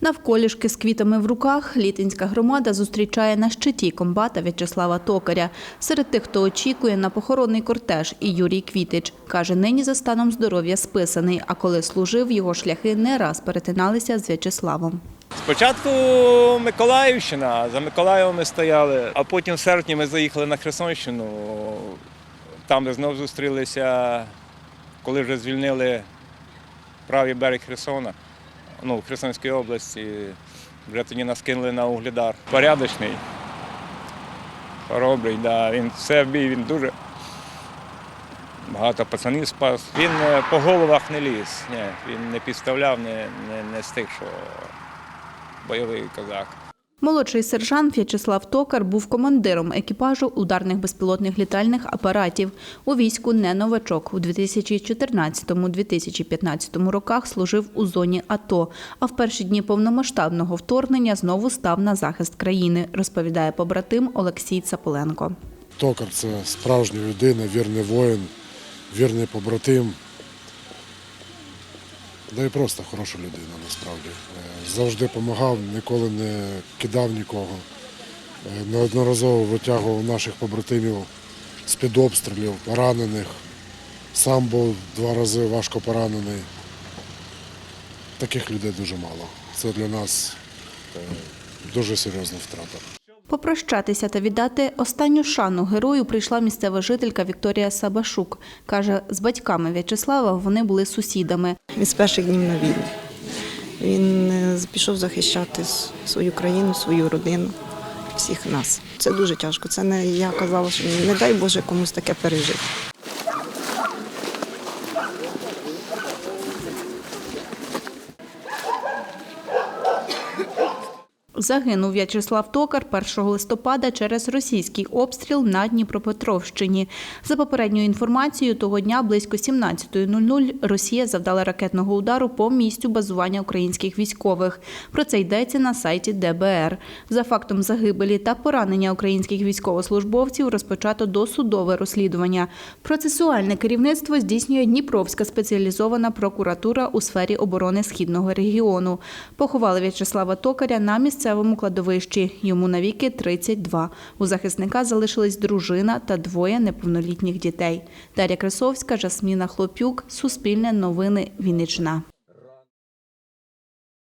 Навколішки з квітами в руках літинська громада зустрічає на щиті комбата В'ячеслава Токаря. Серед тих, хто очікує на похоронний кортеж, і Юрій Квітич. Каже, нині за станом здоров'я списаний, а коли служив, його шляхи не раз перетиналися з В'ячеславом. Спочатку Миколаївщина, за Миколаєвом ми стояли, а потім в серпні ми заїхали на Херсонщину. Там ми знову зустрілися, коли вже звільнили правий берег Херсона, ну, в Херсонській області. Вже нас кинули на углідар. Порядочний, хоробрий, да. він все в бій, він дуже багато пацанів спас. Він е, по головах не ліз, ні, він не підставляв, не, не, не з тих, що бойовий козак. Молодший сержант В'ячеслав Токар був командиром екіпажу ударних безпілотних літальних апаратів. У війську не новачок. У 2014-2015 роках служив у зоні АТО, а в перші дні повномасштабного вторгнення знову став на захист країни, розповідає побратим Олексій Цаполенко. Токар це справжня людина, вірний воїн, вірний побратим. Да і просто хороша людина насправді. Е, Завжди допомагав, ніколи не кидав нікого. Е, Неодноразово витягував наших побратимів з-під обстрілів, поранених. Сам був два рази важко поранений. Таких людей дуже мало. Це для нас е, дуже серйозна втрата. Попрощатися та віддати останню шану герою прийшла місцева жителька Вікторія Сабашук. Каже, з батьками В'ячеслава вони були сусідами. Він з перших днів на війну. Він е, пішов захищати свою країну, свою родину, всіх нас. Це дуже тяжко. Це не я казала, що не дай Боже комусь таке пережити. Загинув В'ячеслав Токар 1 листопада через російський обстріл на Дніпропетровщині. За попередньою інформацією, того дня близько 17.00 Росія завдала ракетного удару по місцю базування українських військових. Про це йдеться на сайті ДБР. За фактом загибелі та поранення українських військовослужбовців розпочато досудове розслідування. Процесуальне керівництво здійснює Дніпровська спеціалізована прокуратура у сфері оборони східного регіону. Поховали В'ячеслава Токаря на місцевому кладовищі. Йому навіки 32. У захисника залишились дружина та двоє неповнолітніх дітей. Дар'я Красовська, Жасміна Хлопюк, Суспільне новини, Вінниччина.